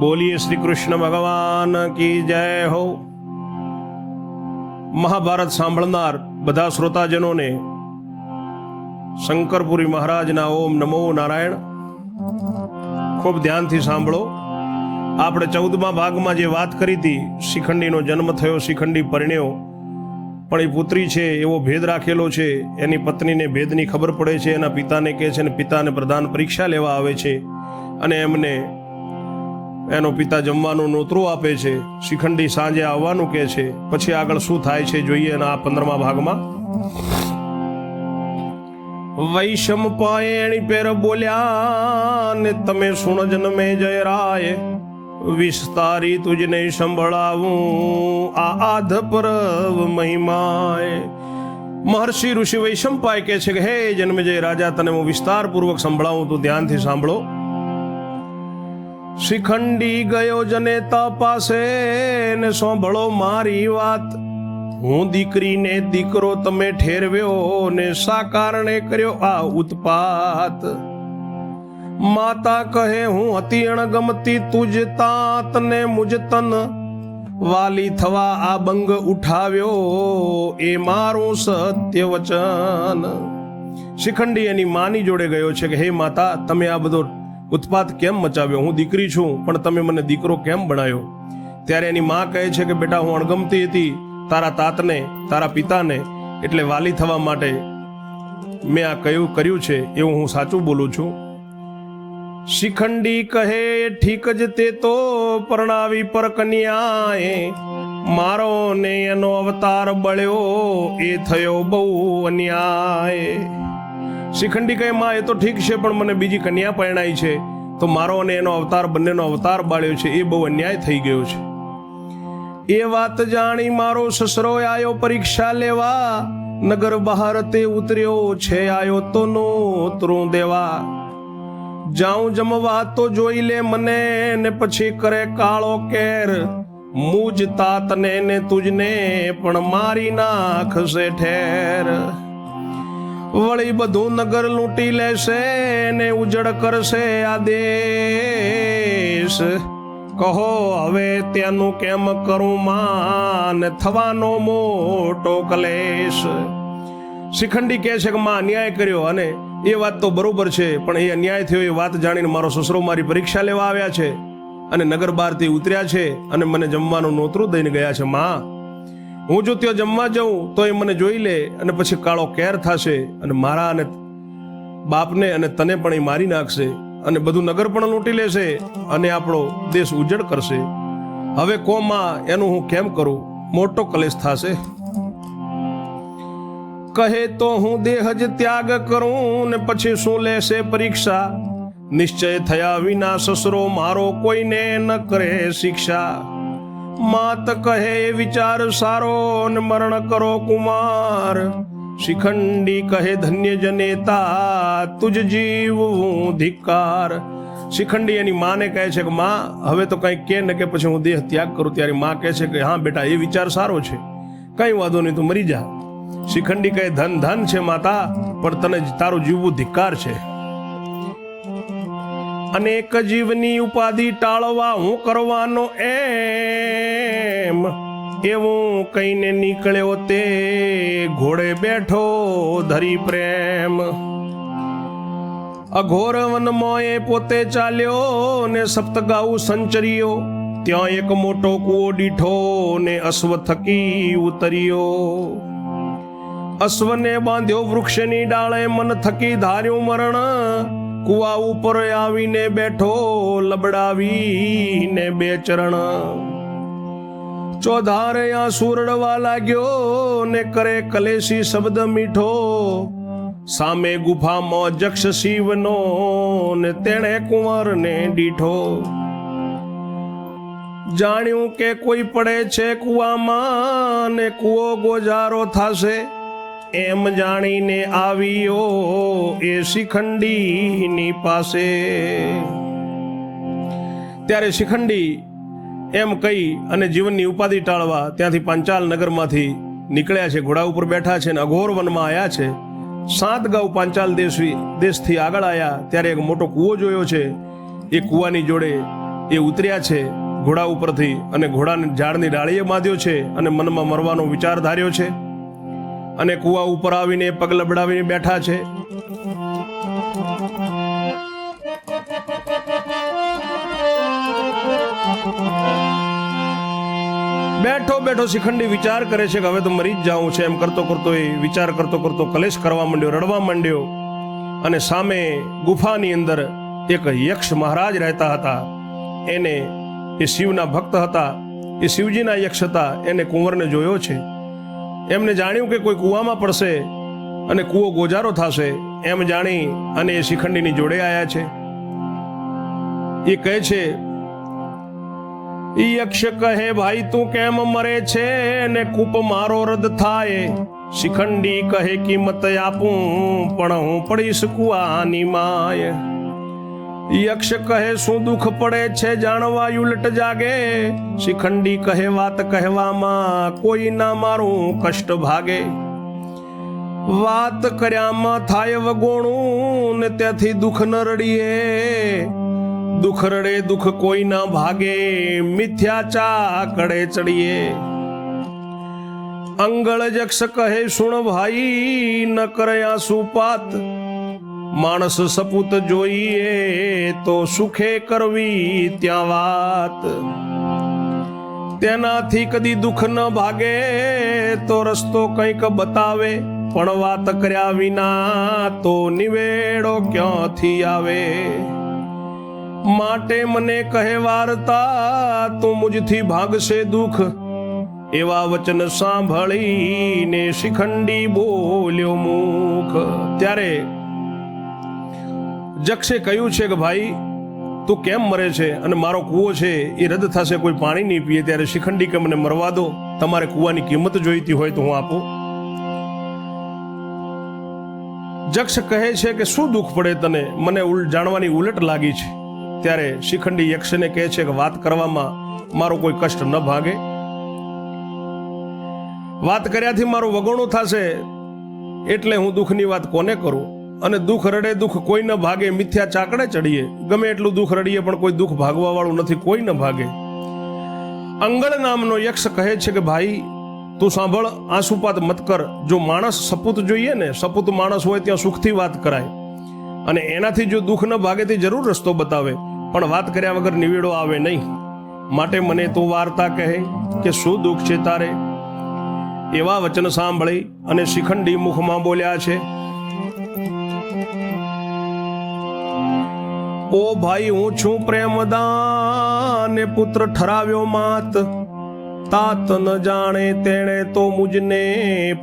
બોલીએ શ્રી કૃષ્ણ ભગવાન કી જય હો. મહાભારત સાંભળનાર બધા શ્રોતાજનોને શંકરપુરી મહારાજના ઓમ નમો નારાયણ. ખૂબ ધ્યાનથી સાંભળો. આપણે ચૌદમા ભાગમાં જે વાત કરી હતી, શિખંડીનો જન્મ થયો, શિખંડી પરિણ્યો. પણ એ પુત્રી છે, એવો ભેદ રાખેલો છે, એની પત્નીને ભેદની ખબર પડે છે, એના પિતાને કહે છે અને પિતાને પ્રધાન પરીક્ષા લેવા આવે છે. અને એમને એનો પિતા જમવાનું નોતરું આપે છે. શિખંડી સાંજે આવવાનું કહે છે. પછી આગળ શું થાય છે જોઈએ આ પંદરમા ભાગમાં. વૈષમ પાયણી પેર બોલ્યા ને તમે સુણ જન્મે જય રાય વિસ્તારી તુજને સંભળાવું આ આધ પરવ મહિમાય મહર્ષિ ઋષિ વૈશંપાય કહે છે કે, હે જન્મે જય રાજા તને હું વિસ્તારપૂર્વક સંભળાવું, તું ધ્યાનથી સાંભળો. શિખંડી ગયો જને તપાસે ને સાંભળો મારી વાત. હું દીકરીને દીકરો તમે ઠેરવ્યો ને શા કારણે કર્યો આ ઉત્પાત? માતા કહે, હું હતી અણગમતી તુજ તાત ને મુજ તન. વાલી થવા આ બંગ ઉઠાવ્યો, એ મારું સત્ય વચન. શિખંડી એની માની જોડે ગયો છે કે, હે માતા, તમે આ બધો ઉત્પાત કેમ મચાવ્યો? હું દીકરી છું, પણ તમે મને દીકરો કેમ બનાવ્યો ત્યારે એની માં કહે છે કે, બેટા, હું અણગમતી હતી તારા તાતને, તારા પિતાને, એટલે વાલી થવા માટે મેં આ કયું કર્યું છે, એવું હું સાચું બોલું છું. શિખંડી કહે, ઠીક જ તે તો પરણાવી પર કન્યાએ મારો ને એનો અવતાર બળ્યો, એ થયો બહુ અન્યાય. શિખંડી કહે માં, એ તો ઠીક છે, પણ મને બીજી કન્યા પરણાઈ છે. તો મારો અને એનો અવતાર બંનેનો અવતાર બાળ્યો છે, એ બહુ અન્યાય થઈ ગયો છે. એ વાત જાણી મારો સસરો આયો પરીક્ષા લેવા. નગર બહાર તે ઉતર્યો છે, આયો તો નો ઉતરું દેવા. જાઉં જમવા તો જોઈ લે મને, ને પછી કરે કાળો કેર. મુજ તાતને ને તુજને પણ મારી નાખશે ઠેર. વળી બધું નગર લૂંટી લેશે ને ઉજળ કરશે આ દેશ. કહો હવે ત્યાંનું કેમ કરું માન? થવાનો મોટો કલેશ. શિખંડી કહે છે કે માં અન્યાય કર્યો અને એ વાત તો બરોબર છે, પણ એ અન્યાય થયો એ વાત જાણીને મારો સસરો મારી પરીક્ષા લેવા આવ્યા છે અને નગર બહારથી ઉતર્યા છે અને મને જમવાનું નોતરું દઈને ગયા છે. માં હું જો ત્યાં જમવા જાઉં તો એ મને જોઈ લે અને પછી કાળો કેર થશે અને મારા અને બાપને અને તને પણ એ મારી નાખશે અને બધું નગર પણ લૂંટી લેશે અને આપણો દેશ ઉજ્જડ કરશે. હવે કોમાં એનું હું કેમ કરું? મોટો કલેશ થશે. કહે તો હું દેહ જ ત્યાગ કરું ને પછી શું લેશે પરીક્ષા? નિશ્ચય થયા વિના સસરો મારો કોઈને ન કરે શિક્ષા. માત કહે, વિચાર સારો ને મરણ કરો કુમાર. શિખંડી કહે ધન્ય જનેતા તુજ જીવવું ધિક્કાર. શિખંડી એની માને કહે છે કે, માં, હવે તો કંઈક કે ને કે, પછી હું દેહ ત્યાગ કરું. ત્યારે માં કહે છે કે, હા, બેટા, એ વિચાર સારો છે. કઈ વાંધો નહીં, તું મરી જા. શિખંડી કહે, ધન ધન છે માતા, પણ તને તારું જીવવું ધિક્કાર છે. અનેક જીવની ઉપાધિ ટાળવા હું કરવાનો એમ. એવું કહીને નીકળ્યો તે ઘોડે બેઠો ધરી પ્રેમ. અઘોર વનમાં પોતે ચાલ્યો ને સપ્તગાઉ સંચર્યો. ત્યાં એક મોટો કૂવો દીઠો ને અશ્વ થકી ઉતર્યો. અશ્વને બાંધ્યો વૃક્ષની ડાળે મન થકી ધાર્યું મરણ. કુવા ઉપર આવીને બેઠો, લબડાવીને બે ચરણ. ચોધારે આ સુરડવા લાગ્યો ને કરે કલેશી શબ્દ મીઠો. સામે ગુફામાં જક્ષ શિવનો ને તેણે કુંવરને દીઠો. જાણ્યું કે કોઈ પડે છે કુવામાં ને કુવો ગોજારો થાશે. એમ જાણીને આવ્યો એ શિખંડીની પાસે. ત્યારે શિખંડી એમ કહી અને જીવનની ઉપાધિ ટાળવા ત્યાંથી પાંચાલ નગરમાંથી નીકળ્યા છે. ઘોડા ઉપર બેઠા છે અને અઘોર વનમાં આવ્યા છે. સાત ગાઉ પાંચાલ દેશી દેશથી આગળ આવ્યા ત્યારે એક મોટો કૂવો જોયો છે. એ કૂવાની જોડે એ ઉતર્યા છે ઘોડા ઉપરથી અને ઘોડાને ઝાડની ડાળીએ બાંધ્યો છે અને મનમાં મરવાનો વિચાર ધાર્યો છે. અને કુવા ઉપર આવીને પગ લબડાવીને બેઠા છે. બેઠો બેઠો શિખંડી વિચાર કરે છે કે હવે તો મરી જ જાઉં છે. એમ કરતો કરતો એ વિચાર કરતો કરતો કલેશ કરવા માંડ્યો, રડવા માંડ્યો. અને સામે ગુફાની અંદર એક યક્ષ મહારાજ રહેતા હતા. એને એ શિવના ભક્ત હતા. એ શિવજીના યક્ષ હતા. એને કુંવરને જોયો છે. એમને જાણ્યું કે કોઈ કૂવામાં પડશે અને કૂવો ગોજારો થશે, એમ જાણી અને એ શિખંડીની જોડે આવ્યા છે. એ કહે છે યક્ષ કહે, ભાઈ, તું કેમ મરે છે ને કૂપ મારો રદ થાય? શિખંડી કહે, કિંમત આપું, પણ હું પડીશ કુવાની માય. યક્ષ કહે, શું દુઃખ પડે છે જાણવા? યુલટ જાગે. શિખંડી કહે, વાત કહેવામાં કોઈ ના મારું કષ્ટ ભાગે. વાત કર્યામાં થાય વગોણું, ને ત્યાંથી દુઃખ ન રડીએ. દુઃખ રડે, દુઃખ કોઈ ના ભાગે મિથ્યા ચાકડે ચડીએ. અંગળ જક્ષ કહે, સુણ ભાઈ, ન કરયા સુપાત માણસ સપૂત જોઈએ તો સુખે કરવી ત્યાં વાત. તેનાથી કદી દુઃખ ન ભાગે તો રસ્તો કંઈક બતાવે, પણ વાત કર્યા વિના તો નિવેડો ક્યાંથી આવે? માટે મને કહે વાર્તા, તું મુજથી ભાગશે દુઃખ. એવા વચન સાંભળીને શિખંડી બોલ્યો મુખ ત્યારે જક્ષે કહ્યું છે કે, ભાઈ, તું કેમ મરે છે અને મારો કૂવો છે, એ રદ થશે, કોઈ પાણી નહીં પીએ, ત્યારે શિખંડી કે મને મરવા દો. તમારે કૂવાની કિંમત જોઈતી હોય તો હું આપું. જક્ષ કહે છે કે, શું દુઃખ પડે તને? મને જાણવાની ઉલટ લાગી છે. ત્યારે શિખંડી યક્ષને કહે છે કે, વાત કરવામાં મારો કોઈ કષ્ટ ન ભાગે. વાત કર્યાથી મારું વગોણું થશે, એટલે હું દુઃખની વાત કોને કરું? અને દુઃખ રડે દુઃખ કોઈ ન ભાગે, મિથ્યા ચાકડે ચડીએ. ગમે એટલું દુઃખ રડીએ, પણ કોઈ દુઃખ ભાગવા વાળું નથી કોઈ ન ભાગે. અંગળ નામનો યક્ષ કહે છે કે, ભાઈ, તું સાંભળ, આંસુપાત મત કર. જો માણસ સપૂત જોઈએ ને, સપૂત માણસ હોય ત્યાં સુખથી વાત કરાય. અને એનાથી જો દુઃખ ન ભાગે તે જરૂર રસ્તો બતાવે. પણ વાત કર્યા વગર નિવેડો આવે નહીં. માટે મને તું વાર્તા કહે કે, શું દુઃખ છે તારે? એવા વચન સાંભળી અને શિખંડી મુખમાં બોલ્યા છે ઓ ભાઈ, હું છું પ્રેમદાન પુત્ર ઠરાવ્યો માત. તાત ન જાણે તેણે તો મુજને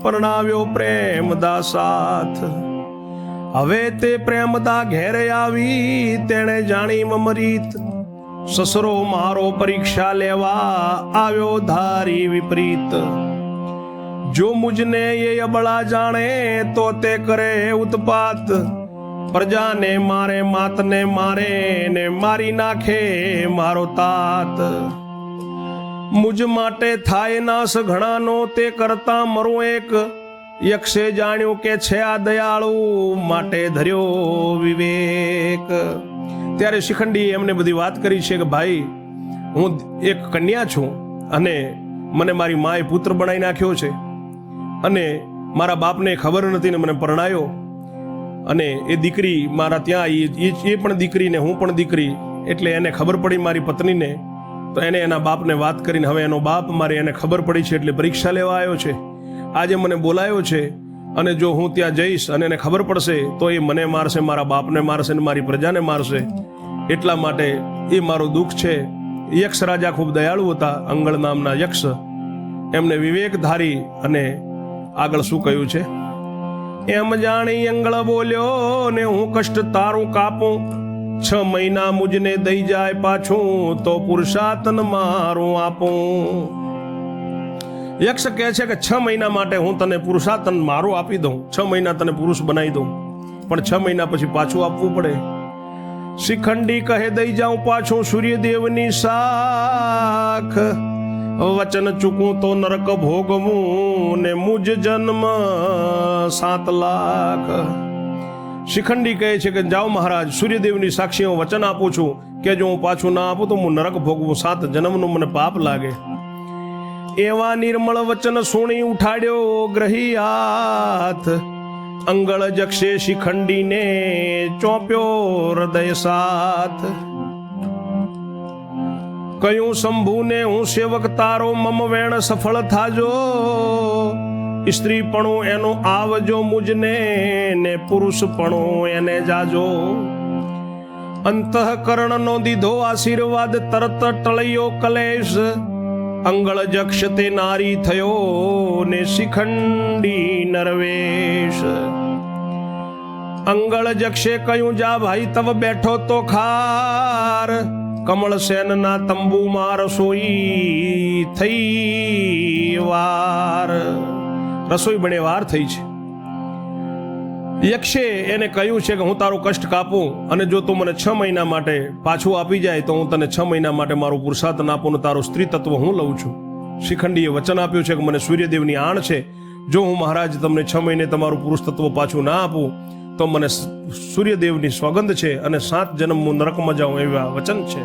પરણાવ્યો પ્રેમદા સાથ હવે તે પ્રેમદા ઘેરે આવી, તેણે જાણી મમરીત. સસરો મારો પરીક્ષા લેવા આવ્યો ધારી વિપરીત. જો મુજને એ અબળા જાણે, તો તે કરે ઉત્પાત. પ્રજાને મારે, માતને મારે ને મારી નાખે મારો તાત. મુજ માટે થાય નાશ ઘણાનો, તે કરતા મરો એક. યક્ષે જાણ્યું કે છે આ દયાળુ, માટે ધર્યો વિવેક. ત્યારે શિખંડી એમને બધી વાત કરી છે કે, ભાઈ, હું એક કન્યા છું અને મને મારી માએ પુત્ર બનાવી નાખ્યો છે. અને મારા બાપને ખબર નથી ને મને પરણાયો. અને એ દીકરી મારા ત્યાં એ એ પણ દીકરી ને હું પણ દીકરી, એટલે એને ખબર પડી મારી પત્નીને. તો એને એના બાપને વાત કરીને હવે એનો બાપ મારે એને ખબર પડી છે એટલે પરીક્ષા લેવા આવ્યો છે. આજે મને બોલાયો છે અને જો હું ત્યાં જઈશ અને એને ખબર પડશે, તો એ મને મારશે, મારા બાપને મારશે ને મારી પ્રજાને મારશે. એટલા માટે એ મારું દુઃખ છે. યક્ષ રાજા ખૂબ દયાળુ હતા, અંગળ નામના યક્ષ. એમને વિવેક ધારી અને આગળ શું કહ્યું છે? એમ જાણી અંગળ બોલ્યો ને હું કષ્ટ તારું કાપું. છ મહિના મુજને દઈ જાય પાછું, તો પુરુષાતન મારું આપું. યક્ષ કહે છે કે છ મહિના માટે હું તને પુરુષાતન મારું આપી દઉં. છ મહિના તને પુરુષ બનાવી દઉં. પણ છ મહિના પછી પાછું આપવું પડે. શિખંડી કહે, દઈ જાઉં પાછું સૂર્યદેવની શાખ. વચન ચૂકું તો નરક ભોગવું ને મુજ જન્મ સાત લાખ. શિખંડી કહે છે કે જાઓ મહારાજ, સૂર્યદેવની સાક્ષી હું વચન આપું છું કે જો હું પાછું ના આપું તો હું નરક ભોગવું, સાત જન્મનું મને પાપ લાગે. એવા નિર્મળ વચન સુણી ઉઠાડ્યો ગ્રહી હાથ. અંગળ જક્ષે શિખંડીને ચોંપ્યો હૃદય સાથ. કયું શંભુને હું સેવક તારો મમ વેણ સફળ થાજો? સ્ત્રીપણું એનું આવજો મુજને ને પુરુષપણું એને જાજો. અંતઃકરણનો દીધો આશીર્વાદ તરત ટળ્યો કલેશ. અંગળ જક્ષ તે નારી થયો ને શિખંડી નરવેશ. અંગળ જક્ષે કહ્યું, જા ભાઈ, તવ બેઠો તો ખાર. કમળ સેનના તંબુમાં રસોઈ થઈ વાર. રસોઈ બને વાર થઈ છે. યક્ષે એને કહ્યું છે કે હું તારું કષ્ટ કાપું અને જો તું મને છ મહિના માટે પાછું આપી જાય તો હું તને છ મહિના માટે મારું પુરુષાર્થ આપું ને તારું સ્ત્રી તત્વ હું લઉં છું. શિખંડીએ વચન આપ્યું છે કે મને સૂર્યદેવની આણ છે. જો હું મહારાજ તમને છ મહિને તમારું પુરુષ તત્વ પાછું ના આપું તો મને સૂર્યદેવની સ્વગંધ છે અને સાત જન્મ હું નરકમાં જાઉં એવા વચન છે.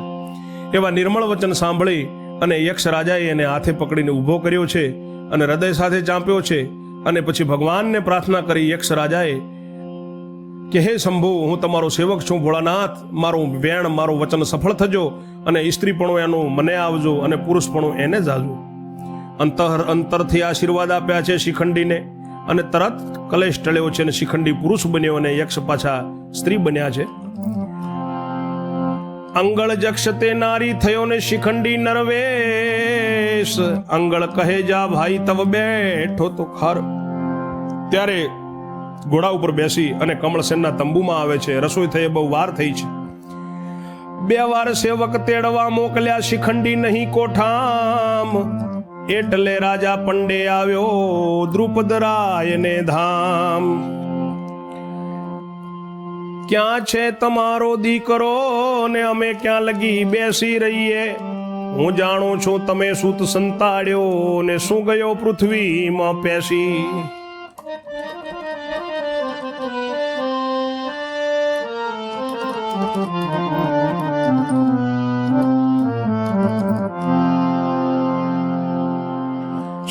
એવા નિર્મળ વચન સાંભળી અને યક્ષ રાજાએ એને હાથે પકડીને ઊભો કર્યો છે અને હૃદય સાથે ચાંપ્યો છે અને પછી ભગવાનને પ્રાર્થના કરી યક્ષ રાજાએ કે, હે શંભુ, હું તમારો સેવક છું, ભોળાનાથ, મારું વેણ, મારું વચન સફળ થજો અને સ્ત્રીપણું એનું મને આવજો અને પુરુષપણું એને જાજો. અંતર અંતરથી આશીર્વાદ આપ્યા છે શિખંડીને. અને તરત કલેશ ટળ્યો છે અને શિખંડી પુરુષ બન્યો અને યક્ષ પાછા સ્ત્રી બન્યા છે. અંગળ જક્ષ તે નારી થયો ને શિખંડી નરવેશ. અંગળ કહે, જા ભાઈ, તવ બેઠો તો ખર. ત્યારે ઘોડા ઉપર બેસી અને કમળસેનના તંબુમાં આવે છે. રસોઈ થઈ, બહુ વાર થઈ છે. બે વાર સેવક તેડવા મોકલ્યા શિખંડી નહીં કોઠામ. એટલે રાજા પંડે આવ્યો દ્રુપદ રાયને ધામ. ક્યાં છે તમારો દીકરો ને અમે ક્યાં લગી બેસી રહીએ? હું જાણું છું તમે સુત સંતાડ્યો ને શું ગયો પૃથ્વીમાં પેસી.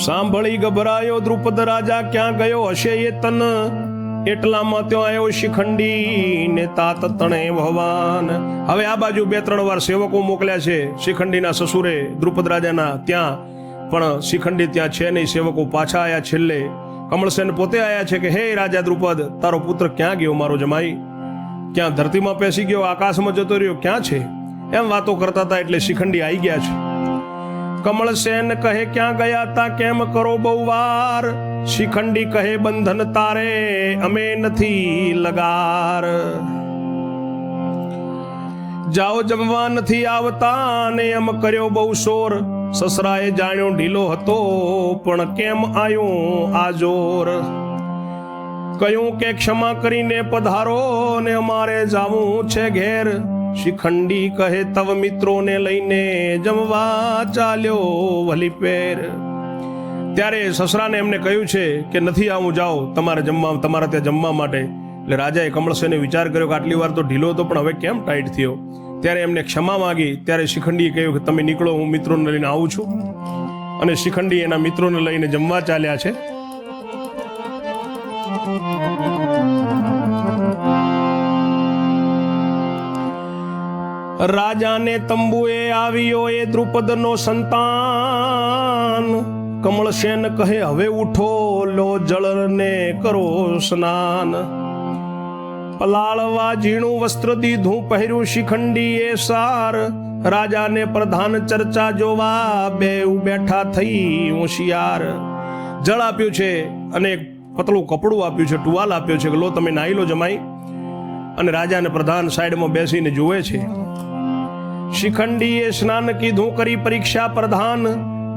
સાંભળી ગભરાયો દ્રુપદ રાજા, ક્યાં ગયો હશે એ તન? એટલામાં ત્યાં આવ્યો શિખંડી ને તાત તણે ભવાન હવે આ બાજુ બે, ત્રણ વાર સેવકો મોકલ્યા છે શિખંડીના સસુરે, દ્રુપદ રાજાના ત્યાં. પણ શિખંડી ત્યાં છે નહીં, સેવકો પાછા આવ્યા છેલ્લે. કમળસેન પોતે આવ્યા છે કે, હે રાજા દ્રુપદ, તારો પુત્ર ક્યાં ગયો મારો જમાઈ? ક્યાં ધરતીમાં પેસી ગયો, આકાશમાં જતો રહ્યો, ક્યાં છે? એમ વાતો કરતા હતા એટલે શિખંડી આવી ગયા છે. કમળસેન કહે, ક્યાં ગયા તા? કેમ કરો બહુ વાર શિખંડી કહે, બંધન તારે અમે નથી લગાર. જાઓ જમવા નથી આવતા ને એમ કર્યો બહુ શોર. સસરાએ જાણ્યો, ઢીલો હતો, પણ કેમ આયો આ જોર? કહ્યું કે ક્ષમા કરીને પધારો ને અમારે જાવું છે ઘેર. શિખંડી કહે, તવ મિત્રોને લઈને જમવા ચાલ્યો વલી પેર. ત્યારે સસરાને એમને કહ્યું છે કે, નથી આવું, જાઓ, તમારે જમવા, તમારા ત્યાં જમવા માટે. એટલે રાજાએ કમળસેને વિચાર કર્યો કે, આટલી વાર તો ઢીલો હતો, પણ હવે કેમ ટાઈટ થયો? ત્યારે એમને ક્ષમા માંગી. ત્યારે શિખંડીએ કહ્યું કે, તમે નીકળો, હું મિત્રોને લઈને આવું છું. અને શિખંડી એના મિત્રોને લઈને જમવા ચાલ્યા છે. રાજાને તંબુએ આવ્યો એ દ્રુપદનો સંતાન. કમળસેન કહે, હવે ઉઠો, લો જળને કરો સ્નાન. પલાળવા ઝીણું વસ્ત્ર દીધું, પહેર્યું શિખંડી એ સાર. રાજાને પ્રધાન ચર્ચા જોવા બે બેઠા થઈ હોશિયાર. જળ આપ્યું છે અને એક પતળું કપડું આપ્યું છે, ટુવાલ આપ્યો છે કે, લો, તમે નાહી લો જમાઈ. અને રાજાને પ્રધાન સાઈડમાં બેસીને જુએ છે. શિખંડીએ સ્નાન કીધું, કરી પરીક્ષા પ્રધાન.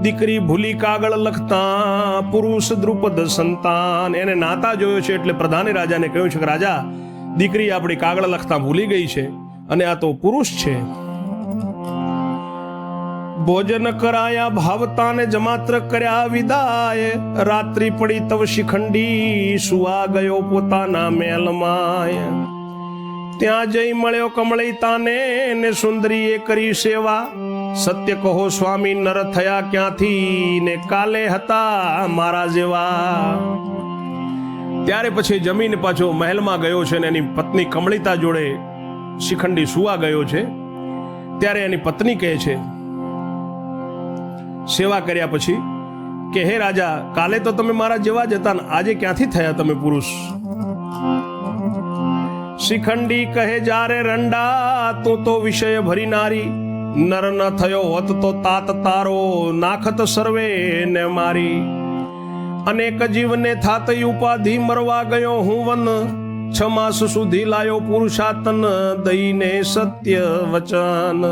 દીકરી ભૂલી કાગળ લખતા, પુરુષ દ્રુપદ સંતાન. એને નાતા જોયો છે એટલે પ્રધાને રાજાને કહ્યું છે કે, રાજા, દીકરી આપણી કાગળ લખતા ભૂલી ગઈ છે અને આ તો પુરુષ છે. ભોજન કરાયા, ભાવતાને જમાત્ર કર્યા વિદાય. રાત્રિ પડી તવ શિખંડી સુવા ગયો પોતાના મેલમાય ત્યાં જઈ મળ્યો કમળિતાને ને સુંદરીએ કરી સેવા. સત્ય કહો સ્વામી, નર થયા ક્યાંથી ને કાલે હતા મારા જેવા. ત્યારે પછી જમીન પાછો મહેલમાં ગયો છે ને એની પત્ની કમળિતા જોડે શિખંડી સુવા ગયો છે. ત્યારે એની પત્ની કહે છે, સેવા કર્યા પછી કે, હે રાજા, કાલે તો તમે મારા જેવા જ હતા ને આજે ક્યાંથી થયા તમે પુરુષ? શિખંડી કહે, જારે રંડા, તું તો વિષય ભરી નારી. નર ન થયો હોત તો તાત તારો, નાખત સર્વે ને મારી. અનેક જીવને થાત ઉપાધિ મરવા ગયો હું વન. છ માસ સુધી લાયો પુરુષાતન દઈને સત્ય વચન.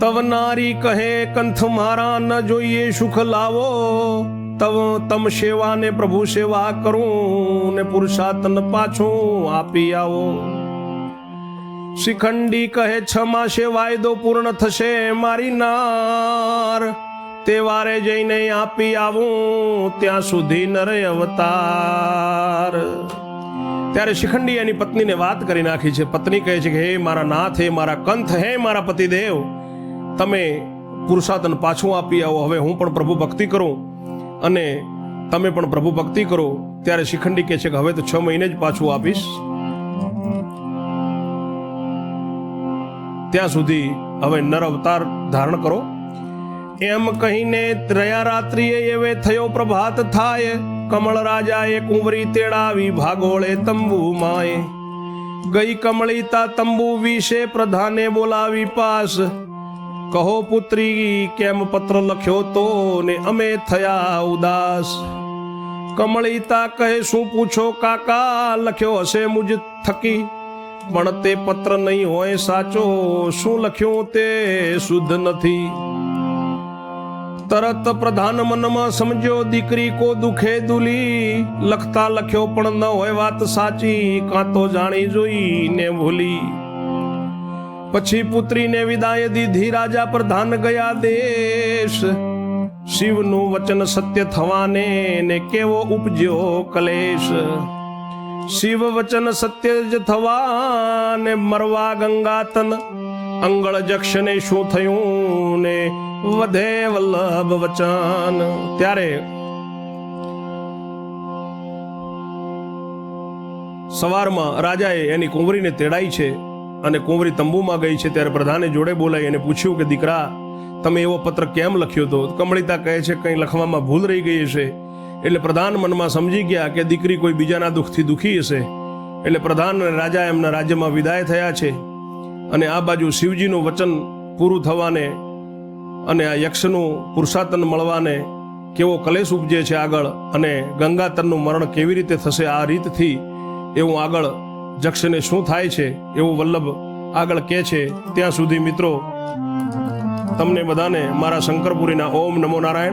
તવ નારી કહે, કંથ મારા ન જોઈએ સુખ લાવો. તવ તમ સેવા ને પ્રભુ સેવા કરું ને પુરુષાર્થન પાછું આપી આવો. શિખંડી કહે છ માસે વાયદો પૂર્ણ થશે મારી નાર. તે વારે જઈને આપી આવું, ત્યાં સુધી નરે અવતાર. ત્યારે શિખંડી એની પત્નીને વાત કરી નાખી છે. પત્ની કહે છે કે, હે મારા નાથ, હે મારા કંથ, હે મારા પતિદેવ. તમે પુરુષાતન પાછું આપી આવો. હવે હું પણ પ્રભુ ભક્તિ કરું અને તમે પણ પ્રભુ ભક્તિ કરો. ત્યારે શિખંડી કહે છે કે હવે તો છ મહિને જ પાછું આપીશ. ત્યાં સુધી હવે નર અવતાર ધારણ કરો. એમ કહીને ત્રયા રાત્રિએ એવે થયો પ્રભાત થાય કમળ રાજાએ કુંવરી તેડાવી ભાગોળે તંબુ માય ગઈ કમળીતા તંબુ વિશે પ્રધાને બોલાવી પાસ. કહો પુત્રી, કેમ પત્ર લખ્યો તો ને અમે થયા ઉદાસ? કમળીતા કહે, શું પૂછો કાકા, લખ્યો હશે મુજ થકી? પણ તે પત્ર નહીં હોય સાચો, શું લખ્યું તે શુદ્ધ નથી? તરત પ્રધાન મનમાં સમજ્યો, દીકરી કો દુખે દુલી? લખતા લખ્યો પણ ન હોય વાત સાચી, કાં તો જાણી જોઈને ભૂલી? પછી પુત્રીને વિદાય દીધી રાજા પ્રધાન ગયા દેશ. શિવનું વચન સત્ય થવાને ને કેવો ઉપજ્યો કલેશ. શિવ વચન સત્ય જ થવા ને મરવા ગંગાતન, અંગળ જક્ષને શું થયું ને વધે વલ્લભ વચન. ત્યારે સવારમાં રાજાએ એની કુંવરીને તેડાઈ છે. અને કુંવરી તંબુમાં ગઈ છે ત્યારે પ્રધાને જોડે બોલાવી અને પૂછ્યું કે, દીકરા, તમે એવો પત્ર કેમ લખ્યો હતો કમળિતા કહે છે, કંઈ લખવામાં ભૂલ રહી ગઈ હશે. એટલે પ્રધાન મનમાં સમજી ગયા કે, દીકરી કોઈ બીજાના દુઃખથી દુઃખી હશે. એટલે પ્રધાન અને રાજા એમના રાજ્યમાં વિદાય થયા છે. અને આ બાજુ શિવજીનું વચન પૂરું થવાને અને આ યક્ષનું પુરુષાતન મળવાને કેવો કલેશ ઉપજે છે આગળ અને ગંગાતનનું મરણ કેવી રીતે થશે આ રીતથી એવું આગળ જક્ષને શું થાય છે એવું વલ્લભ આગળ કહે છે, ત્યાં સુધી મિત્રો, તમને બધાને મારા શંકરપુરીના ઓમ નમો નારાયણ.